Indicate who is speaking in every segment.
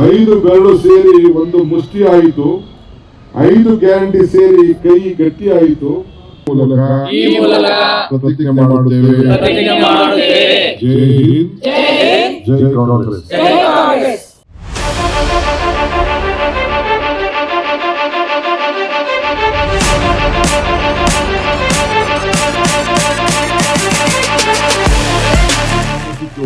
Speaker 1: ಐದು ಬೆರಳು ಸೇರಿ ಒಂದು ಮುಷ್ಟಿ ಆಯಿತು. ಐದು ಗ್ಯಾರಂಟಿ ಸೇರಿ ಕೈ ಗಟ್ಟಿ ಆಯಿತು. ಮೂಲಕ ಪ್ರತಿಜ್ಞೆ ಮಾಡುತ್ತೇವೆ. ಜೈ ಹಿಂದ್. ಜೈ ಕಾಂಗ್ರೆಸ್.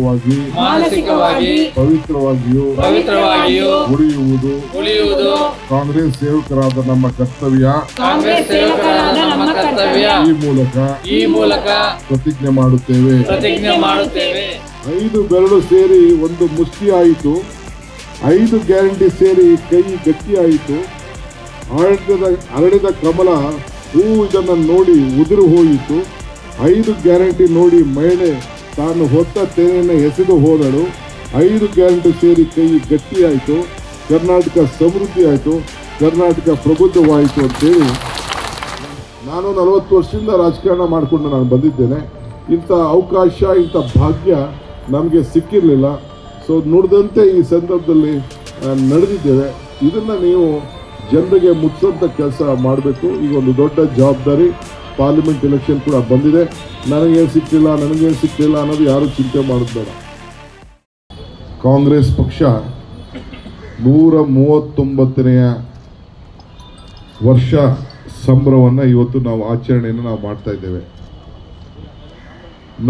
Speaker 1: ಮಾನಸಿಕವಾಗಿ
Speaker 2: ಮಾನಸಿಕವಾಗಿ
Speaker 1: ಪವಿತ್ರವಾಗಿಯೂ
Speaker 2: ಪವಿತ್ರವಾಗಿಯೂ
Speaker 1: ಉಳಿಯುವುದು.
Speaker 2: ಉಳಿಯುವುದು.
Speaker 1: ಕಾಂಗ್ರೆಸ್ ಸೇವಕರಾದ ನಮ್ಮ ಕರ್ತವ್ಯ.
Speaker 2: ಕಾಂಗ್ರೆಸ್ ಸೇವಕರಾದ ನಮ್ಮ ಕರ್ತವ್ಯ.
Speaker 1: ಈ ಮೂಲಕ
Speaker 2: ಈ ಮೂಲಕ
Speaker 1: ಪ್ರತಿಜ್ಞೆ ಮಾಡುತ್ತೇವೆ.
Speaker 2: ಪ್ರತಿಜ್ಞೆ ಮಾಡುತ್ತೇವೆ.
Speaker 1: ಐದು ಬೆರಳು ಸೇರಿ ಒಂದು ಮುಷ್ಟಿ ಆಯಿತು. ಐದು ಗ್ಯಾರಂಟಿ ಸೇರಿ ಕೈ ಗಟ್ಟಿ ಆಯಿತು. ಆಡಳಿತದ ಅರಳಿದ ಕಮಲ ಹೂ ಇದನ್ನು ನೋಡಿ ಉದುರು ಹೋಯಿತು. ಐದು ಗ್ಯಾರಂಟಿ ನೋಡಿ ಮಹಿಳೆ ತಾನು ಹೊತ್ತ ತೆನೆಯನ್ನು ಎಸೆದು ಹೋದಳು. ಐದು ಗ್ಯಾರಂಟಿ ಸೇರಿ ಕೈ ಗಟ್ಟಿಯಾಯಿತು. ಕರ್ನಾಟಕ ಸಮೃದ್ಧಿ ಆಯಿತು. ಕರ್ನಾಟಕ ಪ್ರಬುದ್ಧವಾಯಿತು ಅಂತೇಳಿ ನಾನು ನಲವತ್ತು ವರ್ಷದಿಂದ ರಾಜಕಾರಣ ಮಾಡಿಕೊಂಡು ನಾನು ಬಂದಿದ್ದೇನೆ. ಇಂಥ ಅವಕಾಶ, ಇಂಥ ಭಾಗ್ಯ ನಮಗೆ ಸಿಕ್ಕಿರಲಿಲ್ಲ. ಸೊ ನುಡಿದಂತೆ ಈ ಸಂದರ್ಭದಲ್ಲಿ ನಡೆದಿದ್ದೇವೆ. ಇದನ್ನು ನೀವು ಜನರಿಗೆ ಮುಟ್ಟಿಸೋಂಥ ಕೆಲಸ ಮಾಡಬೇಕು. ಈಗ ಒಂದು ದೊಡ್ಡ ಜವಾಬ್ದಾರಿ. ಪಾರ್ಲಿಮೆಂಟ್ ಎಲೆಕ್ಷನ್ ಕೂಡ ಬಂದಿದೆ. ನನಗೇನು ಸಿಕ್ಕಿಲ್ಲ ನನಗೇನು ಸಿಕ್ಕಿಲ್ಲ ಅನ್ನೋದು ಯಾರು ಚಿಂತೆ ಮಾಡೋದು ಬೇಡ. ಕಾಂಗ್ರೆಸ್ ಪಕ್ಷ ನೂರ ಮೂವತ್ತೊಂಬತ್ತನೆಯ ವರ್ಷ ಸಂಭ್ರಮವನ್ನು ಇವತ್ತು ನಾವು ಆಚರಣೆಯನ್ನು ನಾವು ಮಾಡ್ತಾ ಇದ್ದೇವೆ.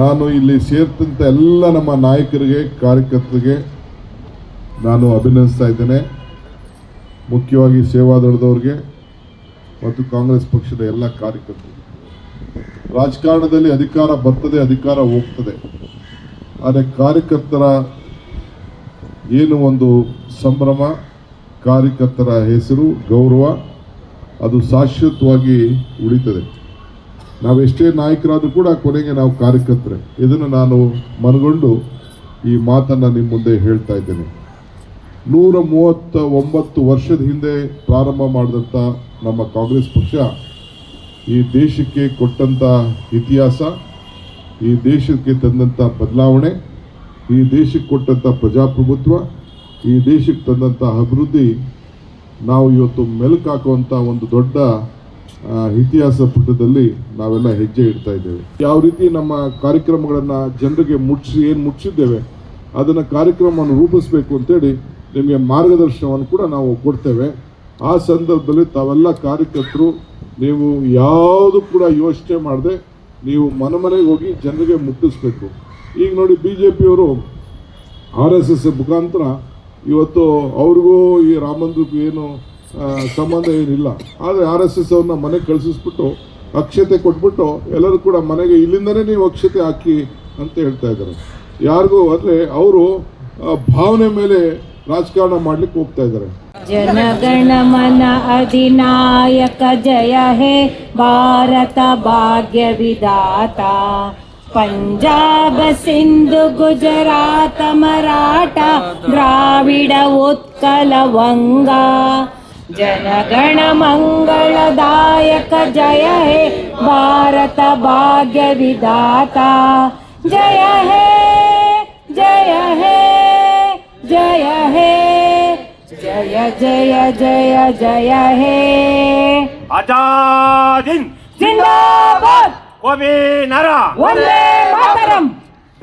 Speaker 1: ನಾನು ಇಲ್ಲಿ ಸೇರ್ತಂತ ಎಲ್ಲ ನಮ್ಮ ನಾಯಕರಿಗೆ, ಕಾರ್ಯಕರ್ತರಿಗೆ ನಾನು ಅಭಿನಂದಿಸ್ತಾ ಇದ್ದೇನೆ. ಮುಖ್ಯವಾಗಿ ಸೇವಾದಳದವ್ರಿಗೆ ಮತ್ತು ಕಾಂಗ್ರೆಸ್ ಪಕ್ಷದ ಎಲ್ಲ ಕಾರ್ಯಕರ್ತರಿಗೆ. ರಾಜಕಾರಣದಲ್ಲಿ ಅಧಿಕಾರ ಬರ್ತದೆ, ಅಧಿಕಾರ ಹೋಗ್ತದೆ. ಆದರೆ ಕಾರ್ಯಕರ್ತರ ಏನು ಒಂದು ಸಂಭ್ರಮ, ಕಾರ್ಯಕರ್ತರ ಹೆಸರು, ಗೌರವ, ಅದು ಶಾಶ್ವತವಾಗಿ ಉಳಿತದೆ. ನಾವೆಷ್ಟೇ ನಾಯಕರಾದರೂ ಕೂಡ ಕೊನೆಗೆ ನಾವು ಕಾರ್ಯಕರ್ತರೆ. ಇದನ್ನು ನಾನು ಮನಗೊಂಡು ಈ ಮಾತನ್ನು ನಿಮ್ಮ ಮುಂದೆ ಹೇಳ್ತಾ ಇದ್ದೇನೆ. ನೂರ ಮೂವತ್ತ ಒಂಬತ್ತು ವರ್ಷದ ಹಿಂದೆ ಪ್ರಾರಂಭ ಮಾಡಿದಂಥ ನಮ್ಮ ಕಾಂಗ್ರೆಸ್ ಪಕ್ಷ ಈ ದೇಶಕ್ಕೆ ಕೊಟ್ಟಂಥ ಇತಿಹಾಸ, ಈ ದೇಶಕ್ಕೆ ತಂದಂಥ ಬದಲಾವಣೆ, ಈ ದೇಶಕ್ಕೆ ಕೊಟ್ಟಂಥ ಪ್ರಜಾಪ್ರಭುತ್ವ, ಈ ದೇಶಕ್ಕೆ ತಂದಂಥ ಅಭಿವೃದ್ಧಿ ನಾವು ಇವತ್ತು ಮೆಲುಕು ಹಾಕುವಂಥ ಒಂದು ದೊಡ್ಡ ಇತಿಹಾಸ ಪುಟದಲ್ಲಿ ನಾವೆಲ್ಲ ಹೆಜ್ಜೆ ಇಡ್ತಾ ಇದ್ದೇವೆ. ಯಾವ ರೀತಿ ನಮ್ಮ ಕಾರ್ಯಕ್ರಮಗಳನ್ನು ಜನರಿಗೆ ಮುಟ್ಸಿ, ಏನು ಮುಟ್ಸಿದ್ದೇವೆ, ಅದನ್ನು ಕಾರ್ಯಕ್ರಮವನ್ನು ರೂಪಿಸಬೇಕು ಅಂತೇಳಿ ನಿಮಗೆ ಮಾರ್ಗದರ್ಶನವನ್ನು ಕೂಡ ನಾವು ಕೊಡ್ತೇವೆ. ಆ ಸಂದರ್ಭದಲ್ಲಿ ತಾವೆಲ್ಲ ಕಾರ್ಯಕರ್ತರು ನೀವು ಯಾವುದು ಕೂಡ ಯೋಚನೆ ಮಾಡದೆ ನೀವು ಮನೆ ಹೋಗಿ ಜನರಿಗೆ ಮುಟ್ಟಿಸ್ಬೇಕು. ಈಗ ನೋಡಿ ಬಿ ಜೆ ಪಿಯವರು ಆರ್ ಎಸ್ ಎಸ್ ಮುಖಾಂತರ ಇವತ್ತು ಅವ್ರಿಗೂ ಈ ರಾಮ ಮಂದಿರಕ್ಕೂ ಏನು ಸಂಬಂಧ ಏನಿಲ್ಲ. ಆದರೆ ಆರ್ ಎಸ್ ಎಸ್ ಅವ್ರನ್ನ ಮನೆಗೆ ಕಳಿಸಿಸ್ಬಿಟ್ಟು ಅಕ್ಷತೆ ಕೊಟ್ಬಿಟ್ಟು ಎಲ್ಲರೂ ಕೂಡ ಮನೆಗೆ ಇಲ್ಲಿಂದನೇ ನೀವು ಅಕ್ಷತೆ ಹಾಕಿ ಅಂತ ಹೇಳ್ತಾ ಇದ್ದಾರೆ. ಯಾರಿಗೂ ಅಂದರೆ ಅವರು ಭಾವನೆ ಮೇಲೆ ರಾಜಕಾರಣ ಮಾಡ್ಲಿಕ್ಕೆ ಹೋಗ್ತಾ ಇದ್ದಾರೆ.
Speaker 3: जनगण मन अधिनायक जय हे भारत भाग्य विदाता पंजाब सिंधु गुजरात मराठा द्राविड उत्कल वंगा। जनगण मंगलदायक जय हे भारत भाग्य विदाता जय हे ஜய ஜய ஜய ஜய
Speaker 4: ஹே அஜாதின்
Speaker 3: ஜிந்தாபாத்
Speaker 4: கோபி நரா
Speaker 3: ஒன்றே மாதரம்